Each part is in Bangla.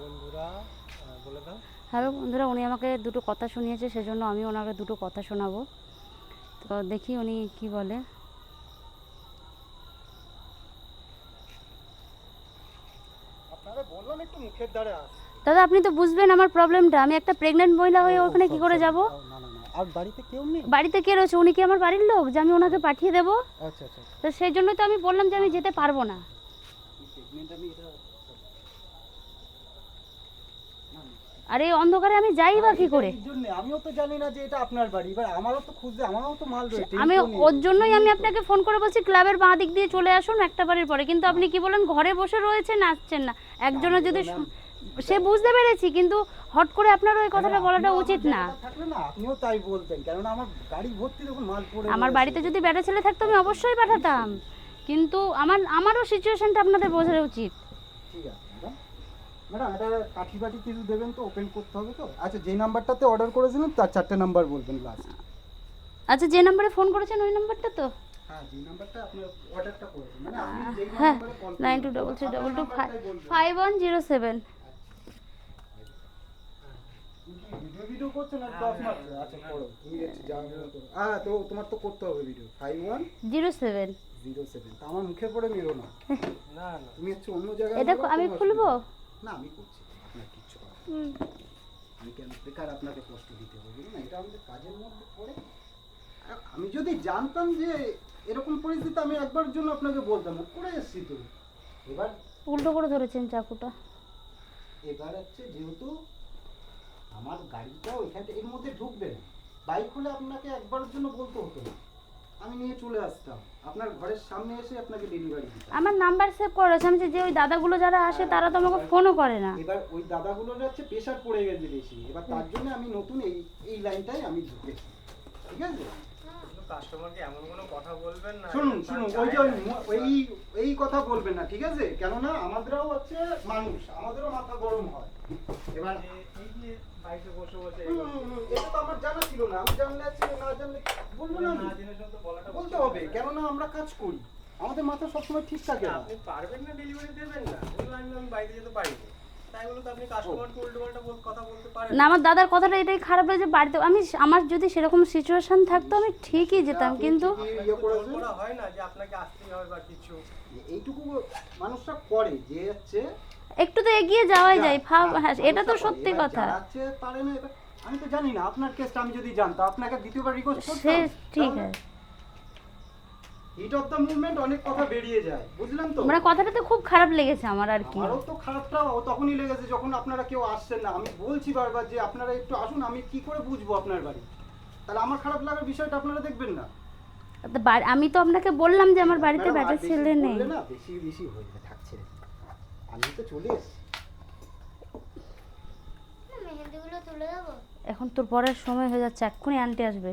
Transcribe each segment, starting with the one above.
বন্ধুরা বলে দাও। হ্যালো বন্ধুরা উনি আমাকে দুটো কথা শুনিয়েছে সেজন্য আমি ওনাকে দুটো কথা শোনাবো। তো দেখি উনি কি বলে। দাদা আপনি তো বুঝবেন আমার প্রবলেমটা। আমি একটা প্রেগনেন্ট মহিলা হয়ে ওখানে কি করে যাব? আর বাড়িতে কেউ নেই? বাড়িতে কে রয়েছে? উনি কি আমার বাড়ির লোক যে আমি ওনাকে পাঠিয়ে দেবো? আচ্ছা আচ্ছা তো সেই জন্যই তো আমি বললাম যে আমি যেতে পারব না। আর এই অন্ধকারে আমি যাই বা কি করে? আমিও তো জানি না যে এটা আপনার বাড়ি এবার আমারও তো খুঁজতে আমারও তো মাল রয়েছে আমি ওর জন্যই আমি আপনাকে ফোন করে বলছি ক্লাবের বাঁ দিক দিয়ে চলে আসুন একটা বাড়ির পরে। কিন্তু আপনি কি বলেন ঘরে বসে রয়েছেন আসছেন না? একজনের যদি সে বুঝতে পেরেছি কিন্তু হট করে আপনার ওই কথাটা বলাটা উচিত না। আপনিও তাই বলতেন কেননা আমার গাড়ি ভর্তি দেখুন মাল পড়ে আমার বাড়িতে যদি বেটা ছেলে থাকতো আমি অবশ্যই পাঠাতাম। কিন্তু আমার আমারও সিচুয়েশনটা আপনাদের বোঝা উচিত। ঠিক আছে। ম্যাডাম এটা কাঠি বাটি কিছু দেবেন তো ওপেন করতে হবে তো। আচ্ছা যে নাম্বারটাতে অর্ডার করেছিলেন তার চারটে নাম্বার বলবেন লাস্ট আচ্ছা যে নাম্বারে ফোন করেছেন ওই নাম্বারটা তো? হ্যাঁ হ্যাঁ nine two double three double two five one zero seven video video করছেন আর দশ মারছে। আচ্ছা করো তুমি হচ্ছে যা হ্যাঁ তো তোমার তো করতে হবে video five one zero seven zero seven আমার মুখে পড়ে মেরো না। না না তুমি হচ্ছে অন্য জায়গায় এটা আমি খুলবো। না আমি করছি। আপনার কিচ্ছু করার। আমি কেন বেকার? আপনাকে কষ্ট দিতে হবে না এটা আমাদের কাজের মধ্যে পড়ে। আমি যদি জানতাম যে এরকম পরিস্থিতি আমি একবার জন্য আপনাকে বলতাম করে এসছি তো। এবার উল্টো করে ধরেছেন চাকুটা। এবার হচ্ছে যেহেতু আমার গাড়িটা ওইখানটা এর মধ্যে ঢুকবে না। বাইক হলে আপনাকে একবারের জন্য বলতে হতো না। আমি নিয়ে চলে আসতাম। আপনার ঘরের সামনে এসে আপনাকে ডেলিভারি দিতাম। আমার নাম্বার সেভ করা রয়েছে। আমি যে- ওই দাদাগুলো যারা আসে তারা তো আমাকে ফোনও করে না। এবার ওই দাদাগুলোর হচ্ছে প্রেশার পড়ে গেছে বেশি। এবার তার জন্য আমি নতুন এই এই লাইনটাই আমি ঢুকেছি। ঠিক আছে? কাস্টমারকে এমন কোনো কথা বলবেন না। শুনুন শুনুন যে ওই এই কথা বলবেন না ঠিক আছে? কেননা আমাদেরও হচ্ছে মানুষ আমাদেরও মাথা গরম হয়। এবার এটা তো আমার জানা ছিল না আমি জানলে না জানলে বলব না আমি? না জেনে শুনে তো বলাটা বলতে হবে কেননা আমরা কাজ করি। আমাদের মাথা সবসময় ঠিক থাকে না আপনি পারবেন না ডেলিভারি দেবেন না। আমি আমি বাড়িতে যেতে পারি না। তাই বলে তো আপনি কাস্টমারকে উল্টো পাল্টা বল- কথা বলতে পারেন না আমার দাদার কথাটা এটাই খারাপ লাগছে বাড়িতে আমি আমার যদি সেরকম সিচুয়েশন থাকতো আমি ঠিকই যেতাম কিন্তু ইয়ে হয় না যে আপনাকে আসতেই হবে বা কিছু। এইটুকু মানুষরা করে যে হচ্ছে একটু তো এগিয়ে যাওয়াই যায় ভাব হ্যাঁ, হ্যাঁ এটা তো সত্যি কথা। আমি তো জানি না আপনার কেসটা আমি যদি জানতাম আপনাকে দ্বিতীয়বার রিকোয়েস্ট করতাম ঠিক আছে। হিট অফ দ্য মুভমেন্ট অনেক কথা বেরিয়ে যায় বুঝলেন তো? মানে কথাটাতে খুব খারাপ লেগেছে আমার আর কি। আমারও তো খারাপটা তখনই লেগেছে যখন আপনারা কেউ আসছেন না। আমি বলছি বারবার যে আপনারা একটু আসুন আমি কি করে বুঝব আপনার বাড়ি? তাহলে আমার খারাপ লাগার বিষয়টা আপনারা দেখবেন না। তো আমি তো আপনাকে বললাম যে আমার বাড়িতে ছেলে নেই। না বেশি বেশি হয়ে থাকছে আমি তো চলে এখন তোর পরের সময় হয়ে যাচ্ছে এক্ষুনি আন্টি আসবে।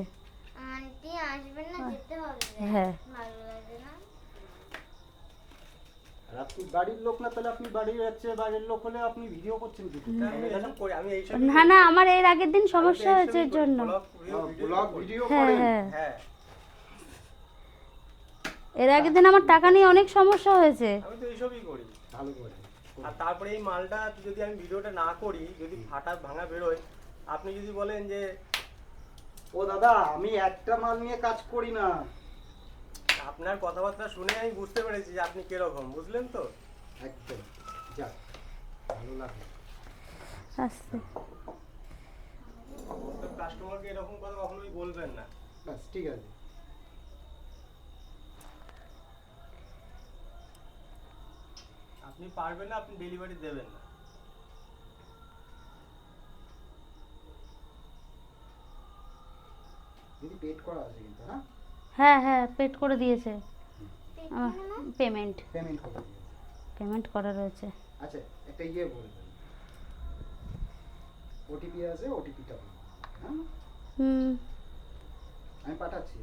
আন্টি আসবেন না যেতে হবে হ্যাঁ। আপনি বাড়ির লোক না তাহলে আপনি বাড়ির হচ্ছে বাড়ির লোক হলে আপনি ভিডিও করছেন না না আমার এর আগের দিন সমস্যা হয়েছে এর জন্য। হ্যাঁ হ্যাঁ। হ্যাঁ। এর আগের দিন আমার টাকা নিয়ে অনেক সমস্যা হয়েছে। আমি তো এইসবই করি। ভালো করে। আর তারপরে এই মালটা যদি আমি ভিডিওটা না করি যদি ফাটা ভাঙা বেরোয় আপনি যদি বলেন যে ও দাদা আমি একটা মাল নিয়ে কাজ করি না। আপনার কথাবার্তা শুনে আমি বুঝতে পেরেছি যে আপনি কীরকম বুঝলেন তো? একদম। যাক ভালো লাগল। আস্তে কাস্টমারকে এরকম কথা কখনোই বলবেন না। ব্যাস ঠিক আছে। আপনি পারবেন না আপনি ডেলিভারি দেবেন না। দিদি পেড করা আছে কিন্তু হ্যাঁ হ্যাঁ হ্যাঁ পেড করে দিয়েছে। পেমেন্ট পেমেন্ট করে দিয়েছে। পেমেন্ট করা রয়েছে। আচ্ছা একটা ইয়ে বলবেন ওটিপি আছে ওটিপিটা হ্যাঁ? হুম। আমি পাঠাচ্ছি।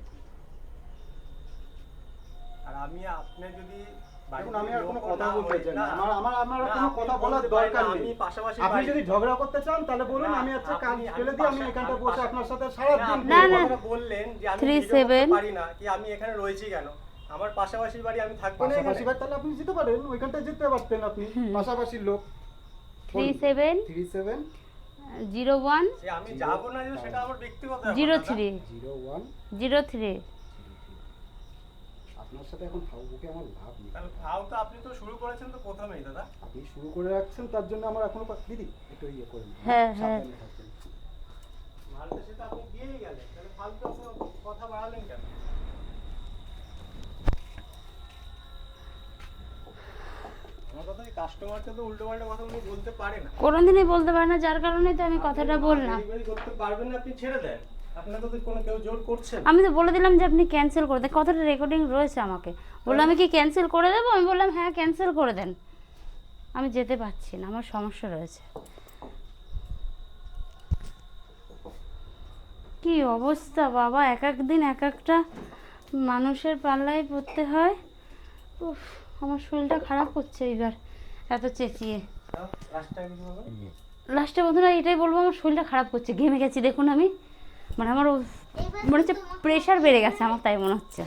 আর আমি আপনার যদি দেখুন আমি আর কোনো কথা বলতে চাই না। আমার আমার আমার কোনো আপনি কথা বলার দরকার নেই। আমি পাশাপাশি আপনি যদি ঝগড়া করতে চান তাহলে বলুন আমি হচ্ছে কাজ ফেলে দিয়ে আমি এখানটা বসে আপনার সাথে সারা দিন আপনি না, না। বললেন যে আমি। পারি না কি আমি এখানে রয়েছি কেন? আমার পাশাপাশি বাড়ি আমি থাকব না পাশাপাশি বাড়ি তাহলে আপনি যেতে পারেন ওইখানটা যেতে পারতেন আপনি। পাশাপাশির লোক। Three seven three seven zero one আমি যাব না সেটা আমার ব্যক্তিগত ব্যাপার, zero. Three zero one zero three আপনার সাথে এখন ভাবুকে আমার লাভ নেই? তাহলে ভাও তো আপনি তো শুরু করেছেন তো প্রথমেই দাদা। আপনি শুরু করে রাখছেন তার জন্য আমার এখনও দিদি একটু ইয়ে করে নিন। হ্যাঁ, হ্যাঁ। মালটা সেটা আপনি দিয়েই গেলেন তাহলে ফালতু আপনি কথা বাড়ালেন কেন? আমার কথা কাস্টমারকে তো উল্টো কথা উনি বলতে পারে না? কোনোদিনই বলতে পারে না যার কারণে তো আমি কথাটা বললাম। করতে পারবেন না আপনি ছেড়ে দেন। আমি তো বলে দিলাম যে আপনি ক্যান্সেল করে দেন। কথাটা রেকর্ডিং রয়েছে আমাকে। বললাম আমি কি ক্যান্সেল করে দেবো? আমি বললাম হ্যাঁ ক্যান্সেল করে দেন। আমি যেতে পারছি না আমার সমস্যা রয়েছে। কি অবস্থা বাবা? এক এক দিন এক একটা মানুষের পাল্লায় পড়তে হয়। উফ আমার শরীরটা খারাপ করছে এবার এত চেঁচিয়ে। বলবেন? লাস্টে বন্ধুরা এটাই বলব আমার শরীরটা খারাপ করছে ঘেমে গেছি দেখুন আমি। মানে আমার মনে হচ্ছে প্রেশার বেড়ে গেছে আমার তাই মনে হচ্ছে।